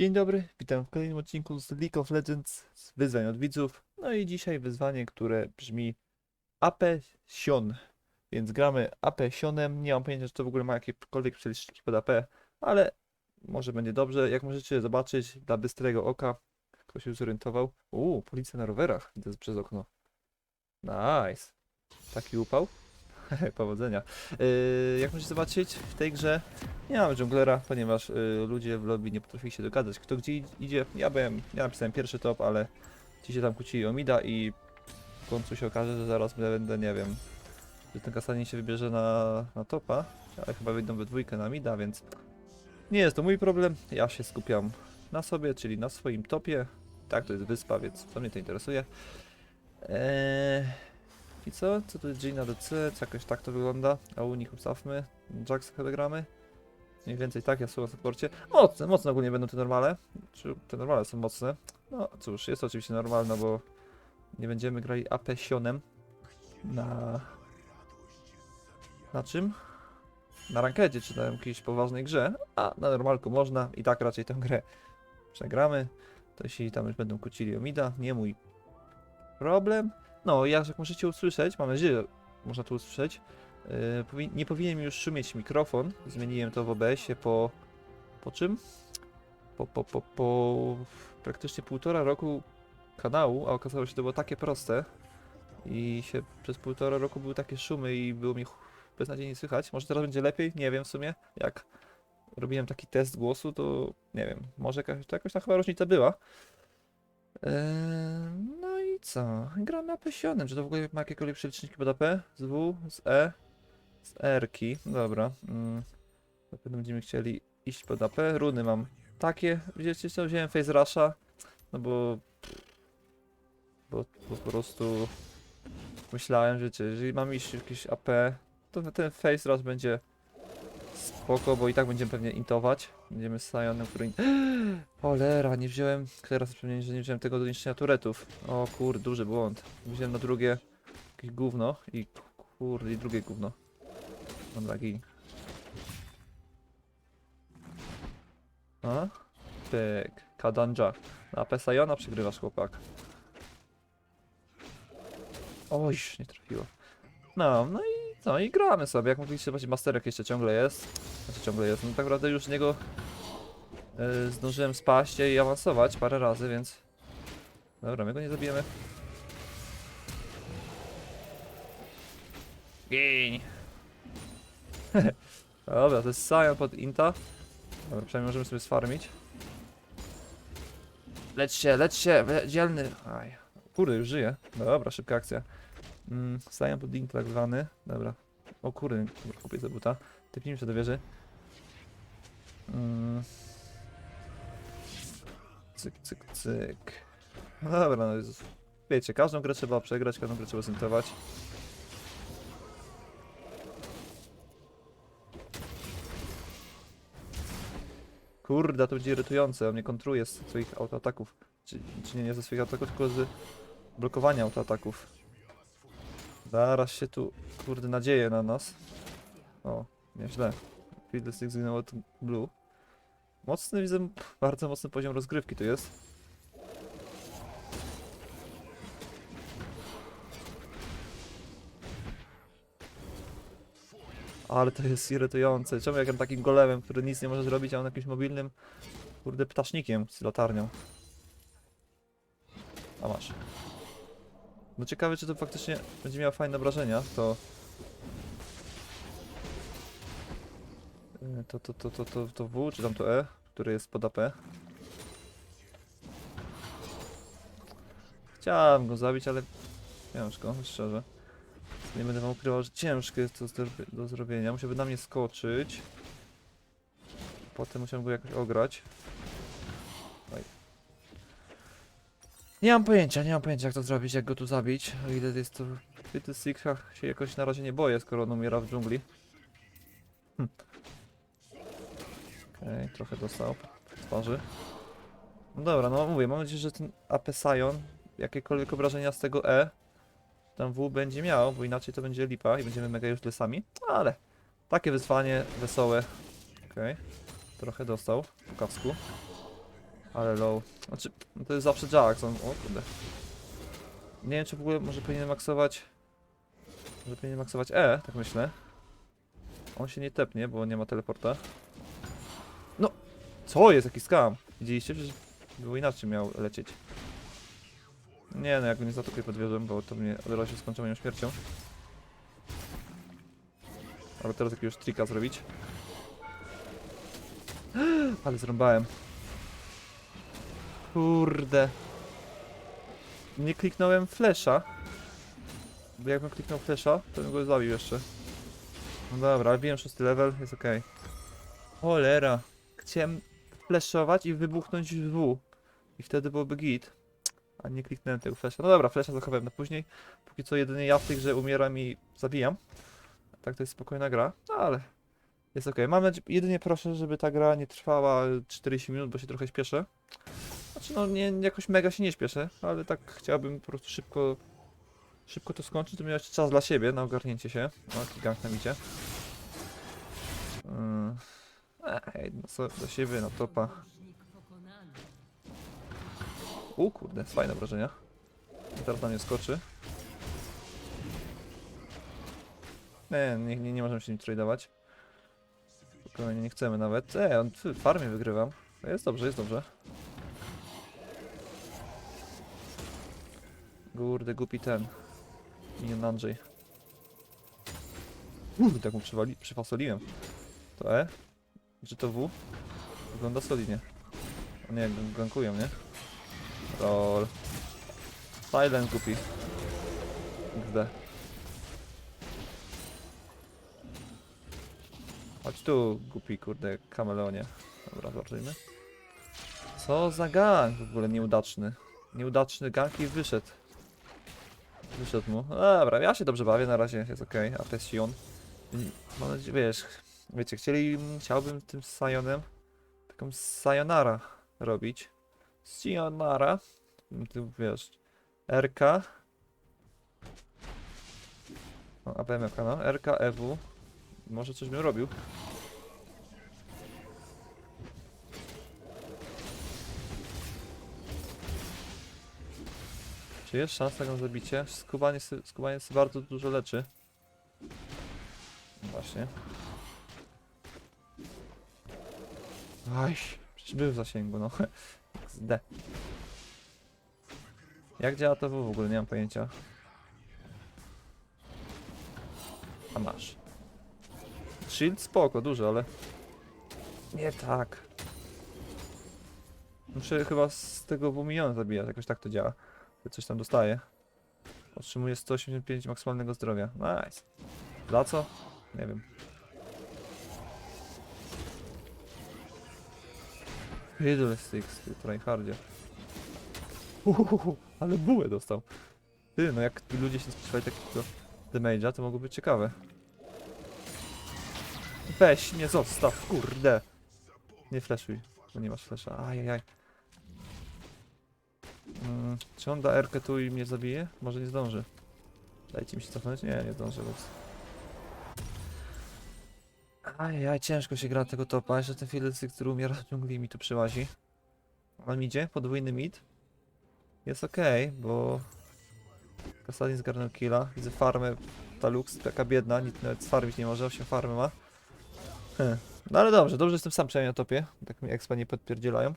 Dzień dobry, witam w kolejnym odcinku z League of Legends z wyzwań od widzów. No i dzisiaj wyzwanie, które brzmi AP Sion. Więc gramy AP Sionem. Nie mam pojęcia, czy to w ogóle ma jakiekolwiek przeliczniki pod AP, ale może będzie dobrze. Jak możecie zobaczyć, dla bystrego oka, ktoś się zorientował. Uuu, policja na rowerach, widzę przez okno. Nice. Taki upał? Powodzenia. Yy, jak możecie zobaczyć, w tej grze nie mamy junglera, ponieważ y, ludzie w lobby nie potrafili się dogadać, kto gdzie id- idzie. Ja byłem, ja napisałem pierwszy top, ale ci się tam kłócili o mida i w końcu się okaże, że zaraz będę, nie wiem, że ten Kasanie się wybierze na, na topa, ale chyba wyjdą we dwójkę na mida, więc nie jest to mój problem. Ja się skupiam na sobie, czyli na swoim topie. Tak, to jest wyspa, więc to mnie to interesuje. Eee, I co? Co to jest na DC? Co jakoś tak to wygląda? A u nich ustawmy. Jax chyba gramy. Mniej więcej tak, ja słucham w sporcie. Mocne, mocne ogólnie będą te normale. Czy te normale są mocne? No cóż, jest to oczywiście normalne, bo nie będziemy grali AP Sionem na... Na czym? Na rankedzie, czy na jakiejś poważnej grze, a na normalku można i tak raczej tę grę przegramy. To jeśli tam już będą kłócili o mida, nie mój problem. No, jak możecie usłyszeć, mam nadzieję, że można to usłyszeć, powi- nie powinien mi już szumieć mikrofon. Zmieniłem to w OBS-ie po. Po czym? Po, po, po, po praktycznie półtora roku kanału, a okazało się, że to było takie proste. I się przez półtora roku były takie szumy i było mi beznadziejnie słychać. Może teraz będzie lepiej? Nie wiem w sumie. Jak robiłem taki test głosu, to nie wiem. Może jakaś, to jakoś ta chyba różnica była. Eee, no i co? Gramy AP Sionem. Czy to w ogóle ma jakiekolwiek przeliczniki pod AP? Z W, z E, z R-ki. Dobra. Mm. Na pewno będziemy chcieli iść pod AP. Runy mam takie. Wiecie co? Wziąłem Face Rusha. No bo... Bo, po prostu... Myślałem, że jeżeli mam iść jakieś AP, to ten Face Rush będzie spoko, bo i tak będziemy pewnie intować. Będziemy z Sionem, który... Cholera, nie wziąłem... Teraz przypomniałem, że nie wziąłem tego do niszczenia turetów. O kur, duży błąd. Wziąłem na drugie jakieś gówno i kurde, i drugie gówno. Dobra, gin. A? Pyk. Kadanja. Na Pesajona przegrywasz, chłopak. Oj, nie trafiło. No, no i co? I gramy sobie. Jak mogliście zobaczyć, Masterek jeszcze ciągle jest. Znaczy ciągle jest. No tak naprawdę już z niego yy, zdążyłem spaść i awansować parę razy, więc... Dobra, my go nie zabijemy. Gin! Dobra, to jest Sion pod Inta. Dobra, przynajmniej możemy sobie sfarmić. Leć się, leć się, dzielny. Aj, kurde, już żyje. Dobra, szybka akcja. Mm, Sion pod Inta tak zwany. Dobra. O kurde, dobra, kupię za buta. Typnijmy się do wieży. Mm. Cyk, cyk, cyk. No Dobra, no jest... Wiecie, każdą grę trzeba przegrać, każdą grę trzeba zintować. Kurde, to będzie irytujące, on mnie kontruje z swoich autoataków. Czy, czy nie, nie ze swoich ataków, tylko z blokowania autoataków. Zaraz się tu, kurde, nadzieje na nas. O, nieźle. Fiddlestick zginął od Blue. Mocny, widzę, bardzo mocny poziom rozgrywki tu jest. Ale to jest irytujące. Czemu jak takim golemem, który nic nie może zrobić, a on jakimś mobilnym, kurde, ptasznikiem z latarnią. A masz. No ciekawe, czy to faktycznie będzie miało fajne wrażenia, to... Y, To, to, to, to, to, to W, czy tam to E, które jest pod AP. Chciałem go zabić, ale ciężko, szczerze. Nie będę wam ukrywał, że ciężkie jest to do zrobienia. Musiałby na mnie skoczyć. Potem musiałbym go jakoś ograć. Nie mam pojęcia, nie mam pojęcia jak to zrobić, jak go tu zabić. O ile jest to... W Little Sixach się jakoś na razie nie boję, skoro on umiera w dżungli. Hm. Okej, trochę dostał w twarzy. No dobra, no mówię, mam nadzieję, że ten AP Sion, jakiekolwiek obrażenia z tego E, tam W będzie miał, bo inaczej to będzie lipa i będziemy mega uselessami. Ale takie wyzwanie wesołe. Okej. Trochę dostał po kawsku. Ale low. Znaczy, no to jest zawsze Jax, on... O kurde. Nie wiem, czy w ogóle może powinien maksować... Może powinien maksować E, tak myślę. On się nie tepnie, bo nie ma teleporta. No! Co jest? Jaki skam? Widzieliście? Przecież było inaczej miał lecieć. Nie no, jak go nie zatopię podwiodłem, bo to mnie od razu się skończy moją śmiercią. Ale teraz jakiegoś trika zrobić. Ale zrąbałem. Kurde. Nie kliknąłem flesza. Bo jakbym kliknął flesza, to bym go zabił jeszcze. No dobra, ale szósty level, jest okej. Cholera. Chciałem fleszować i wybuchnąć w W. I wtedy byłoby git. A nie kliknąłem tego flesza. No dobra, flesza zachowałem na później. Póki co jedynie ja w tej grze umieram i zabijam. Tak to jest spokojna gra, no ale jest okej. Mam nadzieję, jedynie proszę, żeby ta gra nie trwała 40 minut, bo się trochę śpieszę. Znaczy no nie, jakoś mega się nie śpieszę, ale tak chciałbym po prostu szybko szybko to skończyć, to miał jeszcze czas dla siebie na ogarnięcie się. O, jaki gang tam idzie. Yy, Ej, no co, do siebie, na topa. U kurde, fajne wrażenia. Teraz na mnie skoczy. Nie, nie, nie, nie możemy się nim tradeować. Spokojnie, nie chcemy nawet. E, on w farmie wygrywam. No Jest dobrze, jest dobrze. Kurde, głupi ten. Minion Andrzej. Kurde, tak mu przyfasoliłem. To E? Czy to W? Wygląda solidnie. O nie, gan- gankują, nie? Lol. Silent głupi. XD. Chodź tu, głupi, kurde, kameleonie. Dobra, zobaczymy. Co za gang w ogóle nieudaczny. Nieudaczny gang i wyszedł. Wyszedł mu. No Dobra, ja się dobrze bawię, na razie jest okej, a to jest Sion. Mm, Mam nadzieję, wiesz, wiecie, chcieli, chciałbym tym Sionem taką Sayonara robić. Sayonara. Tu wiesz, RK. O, APM no. RK, EW. Może coś bym robił. Czy jest szansa na zabicie? Skubanie, skubanie bardzo dużo leczy. Właśnie. Aj, przecież był w zasięgu, no. XD. Jak działa to W ogóle? Nie mam pojęcia. A masz. Shield spoko, dużo, ale... Nie tak. Muszę chyba z tego W miliona zabijać, jakoś tak to działa. Coś tam dostaje. Otrzymuje 185 maksymalnego zdrowia. Nice. Za co? Nie wiem. Fiddlesticks, ty tryhardzie. Ale bułę dostał. Ty, no jak ludzie się spodziewali takiego damage'a, to mogło być ciekawe. Weź, nie zostaw, kurde. Nie flashuj, bo nie masz flasha. Ajajaj. Czy on da R tu i mnie zabije? Może nie zdąży. Dajcie mi się cofnąć? Nie, nie zdążę, więc... Ajajaj, ciężko się gra tego topa, jeszcze ten Fiddlestick, który umiera w dżungli mi tu przyłazi. On idzie, podwójny mid. Jest okej, bo... Kasadin zgarnął killa. Widzę farmę, ta Lux, taka biedna, nic nawet sfarmić nie może, 8 farmy ma. Hm. No ale dobrze, dobrze jestem sam przynajmniej na topie. Tak mi expa nie podpierdzielają.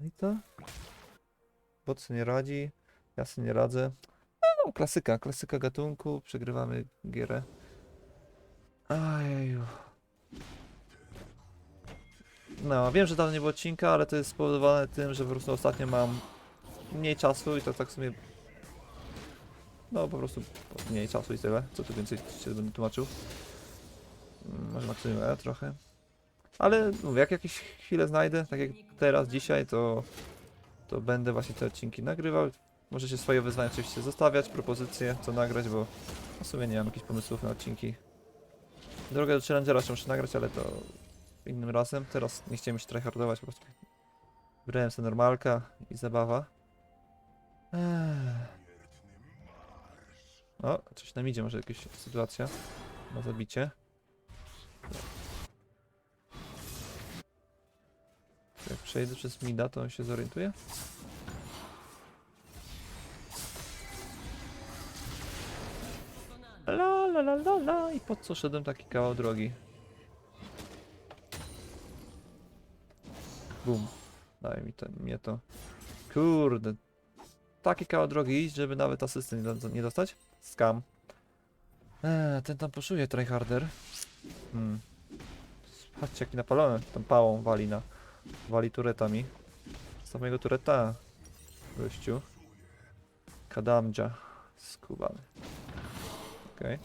No i co? Bot nie radzi, ja sobie nie radzę. No, no klasyka, klasyka gatunku, przegrywamy gierę. Ajeju. No, wiem, że dawno nie było odcinka, ale to jest spowodowane tym, że po prostu ostatnio mam mniej czasu i to tak w sumie... No, po prostu mniej czasu i tyle. Co tu więcej się będę tłumaczył. Mm, Może maksymum E trochę. Ale mówię, jak jakieś chwilę znajdę, tak jak teraz, dzisiaj, to, to będę właśnie te odcinki nagrywał. Możecie swoje wyzwania oczywiście zostawiać, propozycje, co nagrać, bo w sumie nie mam jakichś pomysłów na odcinki. Drogę do Challengera jeszcze muszę nagrać, ale to innym razem. Teraz nie chciałem się tryhardować, po prostu wybrałem sobie normalka i zabawa. Ech. O, coś nam idzie, może jakaś sytuacja na zabicie. Przejdę przez Mida, to on się zorientuje? La la la la la i po co szedłem taki kawał drogi? Bum. Daj mi to, mnie to. Kurde. Taki kawał drogi iść, żeby nawet asysty nie, nie dostać? Skam. Eee, ten tam poszuje, tryharder. Hmm. Patrzcie jaki napalony, tą pałą wali na... Wali turetami. Samego tureta. Gościu. Kadamdzia. Skubany. Okej.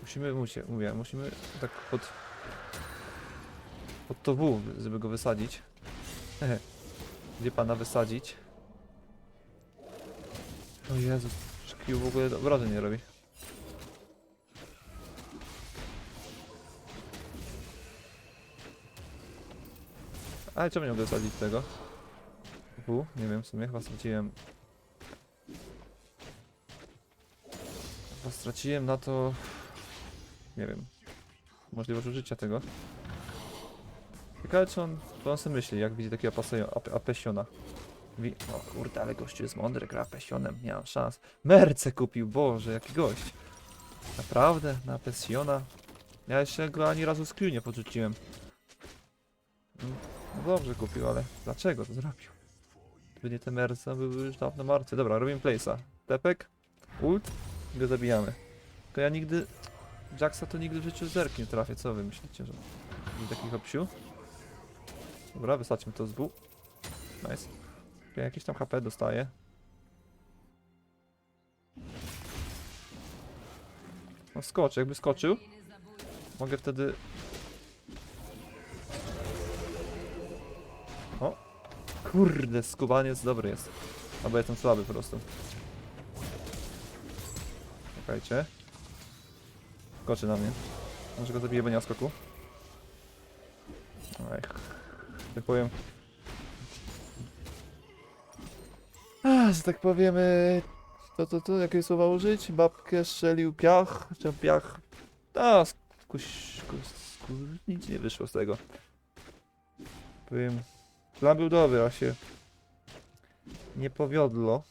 Musimy, musie, mówię, musimy tak pod... Pod to W, żeby go wysadzić. Gdzie pana wysadzić? O Jezus, Q w ogóle wrażenie nie robi. Ale czemu nie mogę wysadzić tego? W? Nie wiem, w sumie chyba straciłem... Chyba straciłem na to... Nie wiem. Możliwość użycia tego. Ciekawe czy on, co on sobie myśli, jak widzi takiego ap- apesiona. Wi o kurde, ale gościu jest mądry, gra apesionem, nie mam szans. Merce kupił, boże, jaki gość. Naprawdę, na apesiona. Ja jeszcze go ani razu z Q nie podrzuciłem. No dobrze kupił, ale dlaczego to zrobił? Gdyby nie te merce, były już dawno martwe. Dobra, robimy place'a. Tepek, ult i go zabijamy. Tylko ja nigdy... Jacksa to nigdy w życiu zerk nie trafię, co wy myślicie, że... że takich opsiu? Dobra, wysadźmy to z W. Nice. Okay, jakieś tam HP dostaje. No skoczy, jakby skoczył. Mogę wtedy... Kurde, skubaniec dobry jest. Albo jestem słaby po prostu. Czekajcie. Skoczy na mnie. Może go zabiję, bo nie ma skoku. Ej, tak powiem. A, że tak powiemy. To, to, to, jakie słowa użyć? Babkę strzelił piach, czy piach. A, skuś, skuś, skuś, nic nie wyszło z tego. Powiem. Plan był dobry, a się nie powiodło.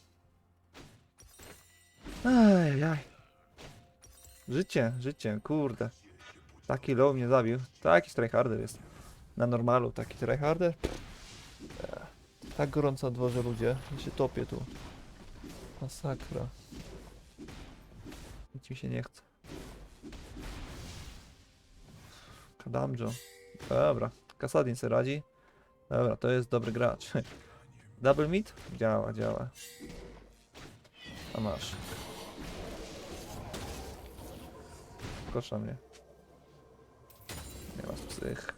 Ajajaj. Życie, życie, kurde. Taki low mnie zabił. Taki tryharder jest. Na normalu taki tryharder. Tak gorąco dworze ludzie. Ja się topię tu. Masakra. Nic mi się nie chce. Kadamjo. Dobra. Kasadin se radzi. Dobra, to jest dobry gracz. Double meat? Działa, działa. A masz. Kosza mnie. Nie masz psych.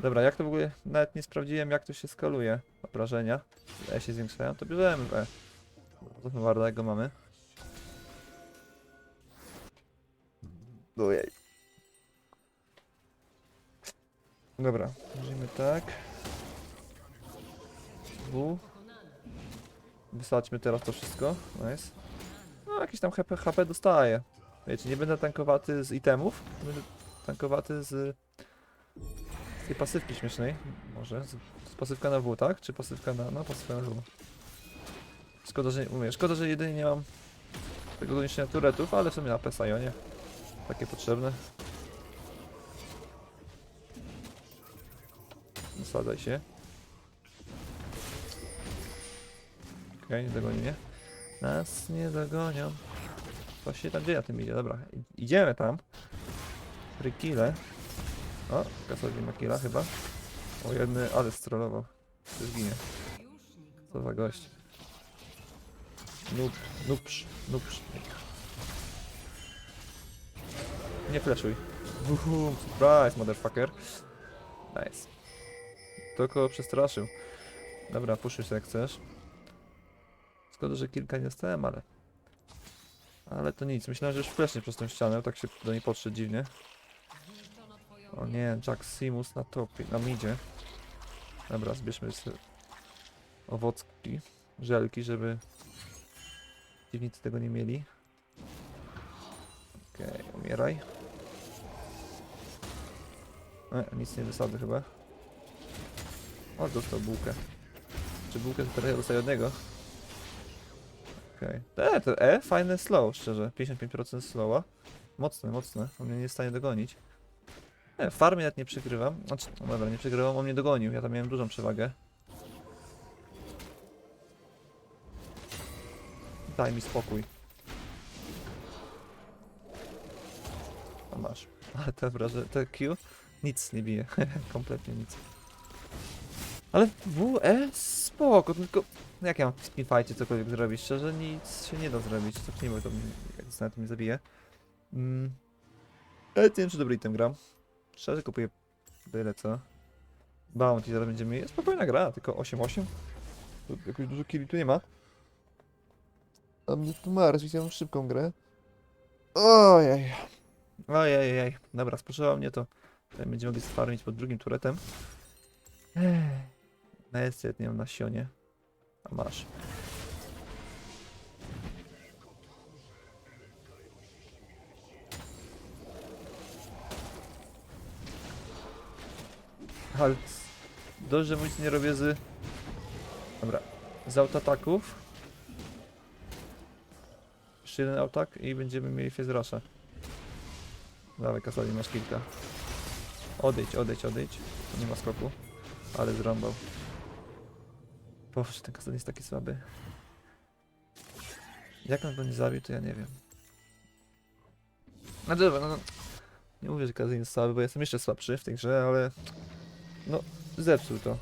Dobra, jak to w ogóle, nawet nie sprawdziłem jak to się skaluje. Obrażenia. E się zwiększają, to bierzemy w E. To Wardego mamy. Ojej. Dobra, możemy tak. W. Wysadźmy teraz to wszystko. Nice. No, jakieś tam HP, HP dostaję. Wiecie, nie będę tankowaty z itemów, będę tankowaty z, z tej pasywki śmiesznej. Może. Z, z pasywka na W, tak? Czy pasywka na. No, pasywka na W. Szkoda, że mówię, szkoda, że jedynie nie mam tego do niszczenia turetów, ale w sumie na Pesajonie. Takie potrzebne. Nasadzaj się. Okej, nie dogoni mnie. Nas nie dogonią. Co się tam dzieje na tym idzie? Dobra, idziemy tam. Frikile. O, Kasowi ma killa chyba. O, jedny, ale strollował. Zginie. Co za gość. Noob, noobsz, noobsz. Nie flashuj. Boom, surprise, motherfucker. Nice. Kogo przestraszył. Dobra, puszuj się jak chcesz. Szkoda, że kilka nie dostałem, ale... Ale to nic, myślałem, że już flesznie przez tą ścianę, tak się do niej podszedł dziwnie. O nie, Jack Simus na topie, na midzie. Dobra, zbierzmy sobie owocki, żelki, żeby dziwnicy tego nie mieli. Okej, umieraj. E, nic nie wysadzę chyba. O, dostał bułkę. Czy bułkę teraz ja od niego? Okej. E, to E, fajne slow, szczerze. 55% slowa. Mocne, mocne. On mnie nie jest w stanie dogonić. E, farmy nawet nie przegrywam. Znaczy, no dobra, nie przegrywam, on mnie dogonił. Ja tam miałem dużą przewagę. Daj mi spokój. A masz. Ale te wraże, te Q nic nie bije. Kompletnie nic. Ale w E spoko, tylko jak ja mam w speedfightie cokolwiek zrobić? Szczerze nic się nie da zrobić. Cofnijmy to, jak zostanę to mnie zabije. Mm. Ale nie wiem czy dobry item gram. Szczerze kupuję byle co. Bounty zaraz będziemy mieli. Spokojna gra, tylko 8-8. Tu Jakoś dużo killi tu nie ma. A mnie tu martwi, chciałem szybką grę. Ojej. Ojej, dobra, spoczęła mnie to. Tutaj będziemy mogli sfarmić pod drugim turetem. Na jest mam na sionie. A masz. Ale dość, że nic nie robię z... Dobra. Z autoataków. Jeszcze jeden autak i będziemy mieli rusha. Dawaj Kasali, masz kilka. Odejdź, odejdź, odejdź. Nie ma skoku. Ale zrąbał. Boże, ten Kasali jest taki słaby. Jak on go nie zabił, to ja nie wiem. No dobra, no, no. Nie mówię, że Kazin jest słaby, bo jestem jeszcze słabszy w tej grze, ale... No, zepsuł to.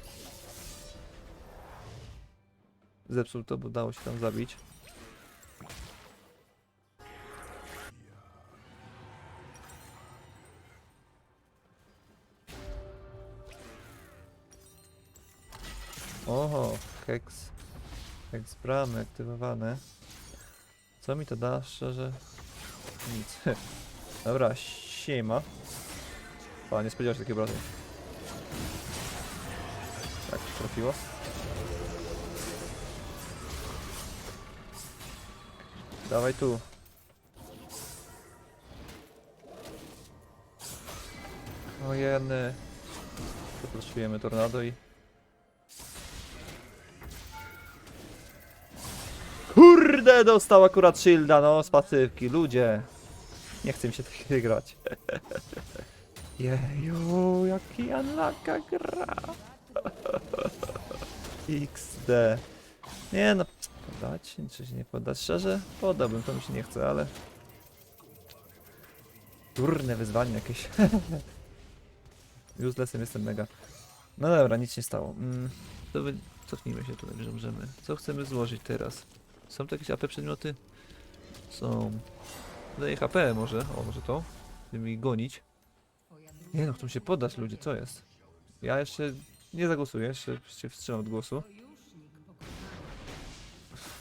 Zepsuł to, bo dało się tam zabić. Keks. Keks bramy aktywowane. Co mi to da, szczerze? Nic. Dobra, siema. O, nie spodziewał się takiej obrazy. Tak, trafiło. Dawaj tu. O jeny. Poproszujemy tornado i... Kurde, dostał akurat shielda, no, z pasywki, ludzie. Nie chce mi się tak grać. Jeju, jaki Anlaka gra. XD. Nie no, podać, czy się nie podać? Szczerze, podałbym, to mi się nie chce, ale... Durne wyzwanie jakieś. Uselessem jestem mega. No dobra, nic nie stało. Mm, to wy... Cofnijmy się tutaj, że możemy. Co chcemy złożyć teraz? Są tu jakieś AP przedmioty? Są. Daję HP może, o może to. Będziemy ich gonić. Nie no, chcą się poddać ludzie, co jest? Ja jeszcze nie zagłosuję, jeszcze się wstrzymam od głosu.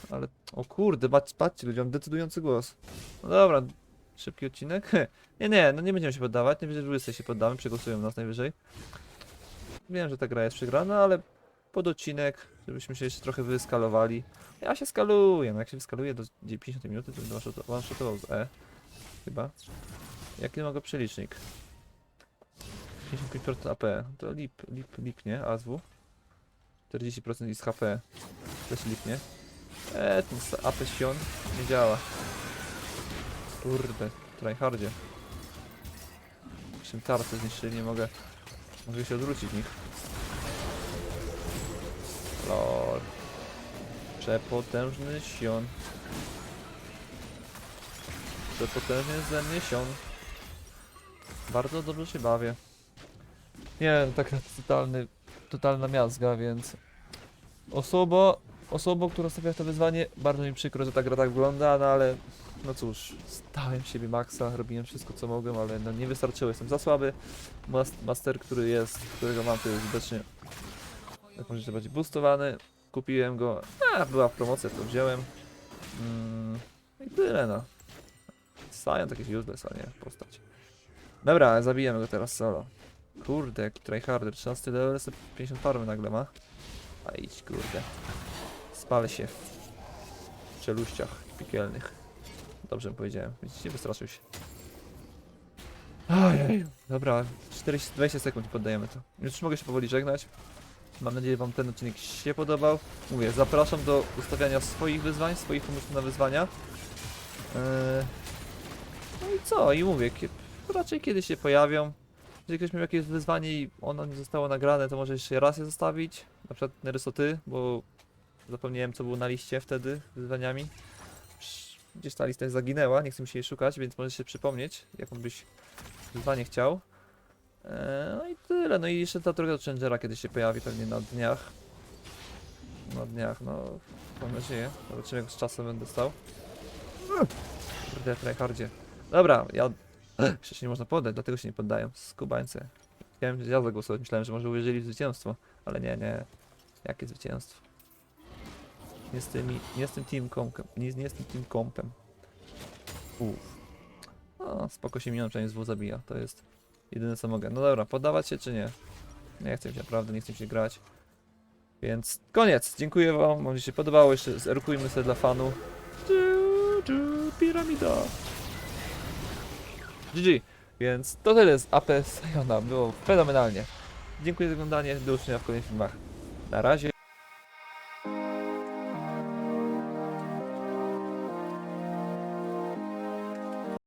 Ale, o kurde, patrz, patrzcie ludzie, mam decydujący głos. No dobra, szybki odcinek. Nie, nie, no nie będziemy się poddawać, najwyżej 20 się poddamy, przegłosują nas najwyżej. Wiem, że ta gra jest przegrana, ale pod odcinek, żebyśmy się jeszcze trochę wyskalowali. Ja się skaluję, no jak się wyskaluję do 50 minuty, to będę one-shot- one-shotował z E. Chyba. Jaki ma go przelicznik? 55% AP, to lip, lip, lip, nie? ASW. 40% i z HP. Też lip, nie? Eee, ten AP Sion nie działa. Kurde, tryhardzie. Czym tarczę zniszczyli, nie mogę. Mogę się odwrócić nich. Lord. Przepotężny Sion. Przepotężny ze mnie Sion. Bardzo dobrze się bawię. Nie, taka totalny, totalna miazga, więc... Osoba, osoba, która stawia to wyzwanie, bardzo mi przykro, że ta gra tak wygląda, no ale... No cóż, stałem siebie maksa, robiłem wszystko co mogłem, ale no nie wystarczyło, jestem za słaby. Mas master, który jest, którego mam, to jest widocznie... Jak możecie bardziej boostowany. Kupiłem go, a była promocja, to wziąłem. Mm, I tyle no. Sion to jakiś useless, a nie postać. Dobra, zabijemy go teraz solo. Kurde, tryharder, 13 level, sobie 50 farmy nagle ma. A idź, kurde. Spalę się w czeluściach piekielnych. Dobrze powiedziałem, widzicie, wystraszył się. Ojej, dobra, 40, 20 sekund poddajemy to. Już mogę się powoli żegnać. Mam nadzieję, Wam ten odcinek się podobał. Mówię, zapraszam do ustawiania swoich wyzwań, swoich pomysłów na wyzwania. Eee, No i co? I mówię, raczej kiedyś się pojawią. Jeżeli ktoś miał jakieś wyzwanie i ono nie zostało nagrane, to może jeszcze raz je zostawić. Na przykład Neryso ty, bo zapomniałem co było na liście wtedy wyzwaniami. Gdzieś ta lista zaginęła, nie chcę mi się jej szukać, więc możesz się przypomnieć, jaką byś wyzwanie chciał. Eee, no i tyle, no i jeszcze ta droga do Changera kiedy się pojawi, pewnie na dniach. Na dniach, no mam nadzieję. Zobaczymy jak z czasem będę stał. Kurde, tryhardzie. Dobra, ja... Się nie można poddać, dlatego się nie poddają. Skubańcy. Chciałem ja zagłosować, myślałem, że może uwierzyli w zwycięstwo, ale nie, nie. Jakie zwycięstwo? Nie z tymi, nie z tym team kompem, nie, nie z tym team kompem. Uff. No, spoko się minąłem, przynajmniej z W zabija, to jest jedyne co mogę. No dobra, poddawać się czy nie? Nie chcę się naprawdę, nie chcę się grać. Więc koniec, dziękuję wam, mam się podobało, jeszcze zerkujmy sobie dla fanu. Piramida. GG. Więc to tyle z AP Sayona. Było fenomenalnie. Dziękuję za oglądanie. Do usłyszenia w kolejnych filmach. Na razie.